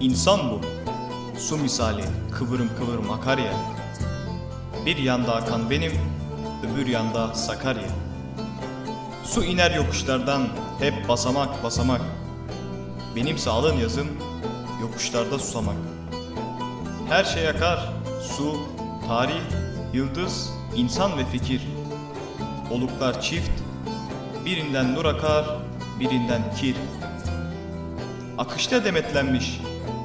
İnsan bu. Su misali kıvırım kıvırım akar ya. Bir yanda akan benim, öbür yanda Sakarya. Su iner yokuşlardan hep basamak basamak. Benimse alın yazım yokuşlarda susamak. Her şey akar, su, tarih, yıldız, insan ve fikir. Oluklar çift, birinden nur akar, birinden kir. Akışta demetlenmiş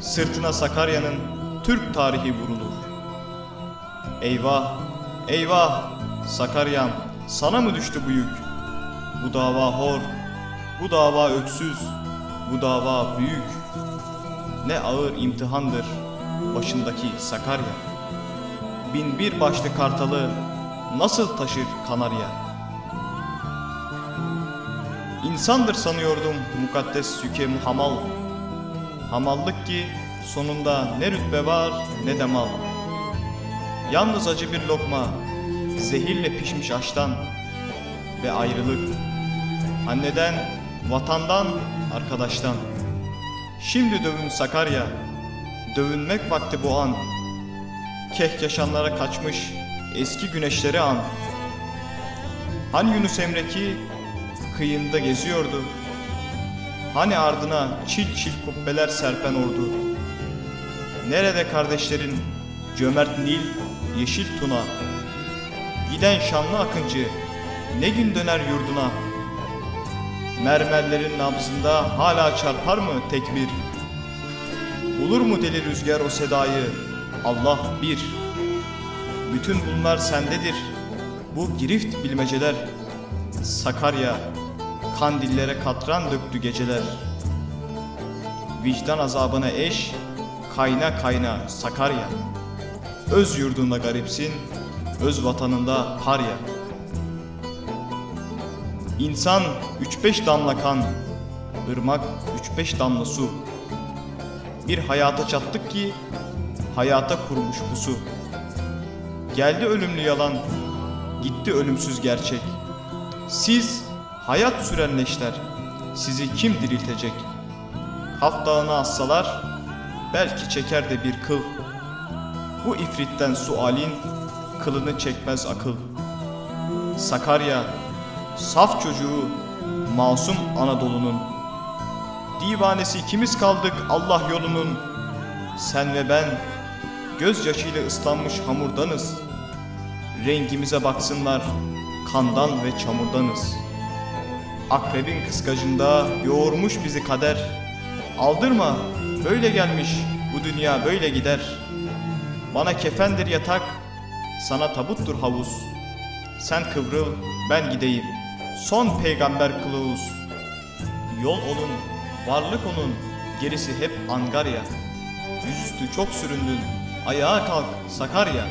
Sırtına Sakarya'nın Türk tarihi vurulur. Eyvah, eyvah Sakarya'm sana mı düştü bu yük? Bu dava hor, bu dava öksüz, bu dava büyük. Ne ağır imtihandır başındaki Sakarya. Bin bir başlı kartalı nasıl taşır Kanarya? İnsandır sanıyordum mukaddes yüke muhamal. Hamallık ki sonunda ne rütbe var ne de mal. Yalnız acı bir lokma, zehirle pişmiş aştan ve ayrılık. Anneden, vatandan, arkadaştan. Şimdi dövün Sakarya, dövünmek vakti bu an. Kehkeşanlara kaçmış eski güneşleri an. Hani Yunus Emre ki kıyında geziyordu. Hani ardına çil çil kubbeler serpen ordu. Nerede kardeşlerin cömert Nil, yeşil Tuna? Giden şanlı akıncı ne gün döner yurduna? Mermerlerin nabzında hala çarpar mı tekbir? Bulur mu deli rüzgar o sedayı? Allah bir. Bütün bunlar sendedir. Bu girift bilmeceler. Sakarya, kandillere katran döktü geceler. Vicdan azabına eş, kayna kayna Sakarya. Öz yurdunda garipsin, öz vatanında parya. İnsan üç beş damla kan, ırmak üç beş damla su. Bir hayata çattık ki, hayata kurmuş bu su. Geldi ölümlü yalan, gitti ölümsüz gerçek. Siz hayat süren leşler, sizi kim diriltecek? Kaf dağına assalar, belki çeker de bir kıl. Bu ifritten sualin, kılını çekmez akıl. Sakarya, saf çocuğu, masum Anadolu'nun. Divanesi ikimiz kaldık Allah yolunun. Sen ve ben, gözyaşıyla ıslanmış hamurdanız. Rengimize baksınlar, kandan ve çamurdanız. Akrebin kıskacında yoğurmuş bizi kader. Aldırma, böyle gelmiş, bu dünya böyle gider. Bana kefendir yatak, sana tabuttur havuz. Sen kıvrıl, ben gideyim. Son peygamber kılavuz. Yol onun, varlık onun, gerisi hep Angarya. Yüzüstü çok süründün, ayağa kalk Sakarya.